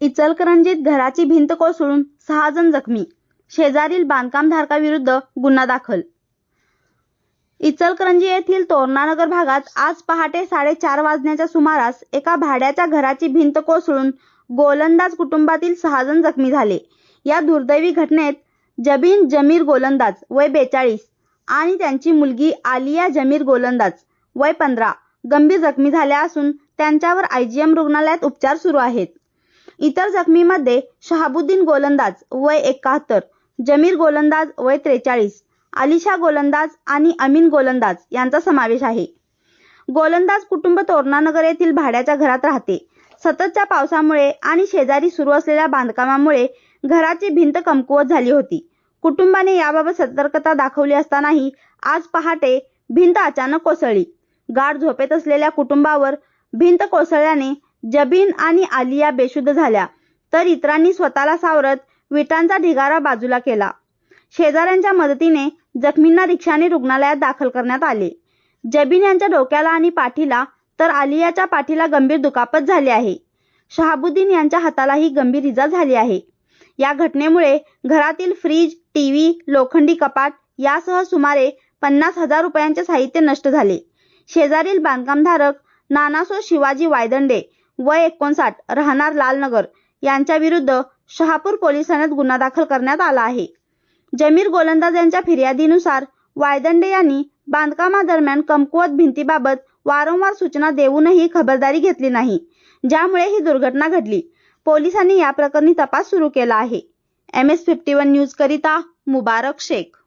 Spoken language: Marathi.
इचलकरंजीत घराची भिंत कोसळून सहा जण जखमी. शेजारील बांधकामधारकाविरुद्ध गुन्हा दाखल. इचलकरंजी येथील तोरणानगर भागात आज पहाटे साडेचार वाजण्याच्या सुमारास एका भाड्याच्या घराची भिंत कोसळून गोलंदाज कुटुंबातील सहा जण जखमी झाले. या दुर्दैवी घटनेत जबीन जमीर गोलंदाज वय बेचाळीस आणि त्यांची मुलगी आलिया जमीर गोलंदाज वय पंधरा. गंभीर जखमी झाल्या असून त्यांच्यावर आयजीएम रुग्णालयात उपचार सुरू आहेत. इतर जखमीमध्ये शहाबुद्दीन गोलंदाज वय एकाहत्तर जमीर गोलंदाज वय त्रेचाळीस आलिशा गोलंदाज आणि अमीन गोलंदाज यांचा समावेश आहे. गोलंदाज कुटुंब तोरणानगर येथील भाड्याच्या घरात राहते. सततच्या पावसामुळे आणि शेजारी सुरू असलेल्या बांधकामामुळे घराची भिंत कमकुवत झाली होती. कुटुंबाने याबाबत सतर्कता दाखवली असतानाही आज पहाटे भिंत अचानक कोसळली. गाढ झोपेत असलेल्या कुटुंबावर भिंत कोसळल्याने जबीन आणि आलिया बेशुद्ध झाल्या. तर इतरांनी स्वतःला सावरत विटांचा ढिगारा बाजूला केला. शेजाऱ्यांच्या मदतीने जखमींना रिक्षाने रुग्णालयात दाखल करण्यात आले. जबीन यांच्या डोक्याला आणि पाठीला तर आलियाच्या पाठीला गंभीर दुखापत झाली आहे. शहाबुद्दीन यांच्या हातालाही गंभीर इजा झाली आहे. या घटनेमुळे घरातील फ्रीज टीव्ही लोखंडी कपाट यासह सुमारे पन्नास हजार रुपयांचे साहित्य नष्ट झाले. शेजारील बांधकामधारक नानासो शिवाजी वायदंडे वय एकोणसाठ राहणार लालनगर यांच्या विरुद्ध शहापूर पोलीस ठाण्यात गुन्हा दाखल करण्यात आला आहे. जमीर गोलंदाज यांच्या फिर्यादीनुसार वायदंडे यांनी बांधकामादरम्यान कमकुवत भिंतीबाबत वारंवार सूचना देऊनही खबरदारी घेतली नाही ज्यामुळे ही दुर्घटना घडली. पोलिसांनी या प्रकरणी तपास सुरू केला आहे. M S fifty one news करिता मुबारक शेख.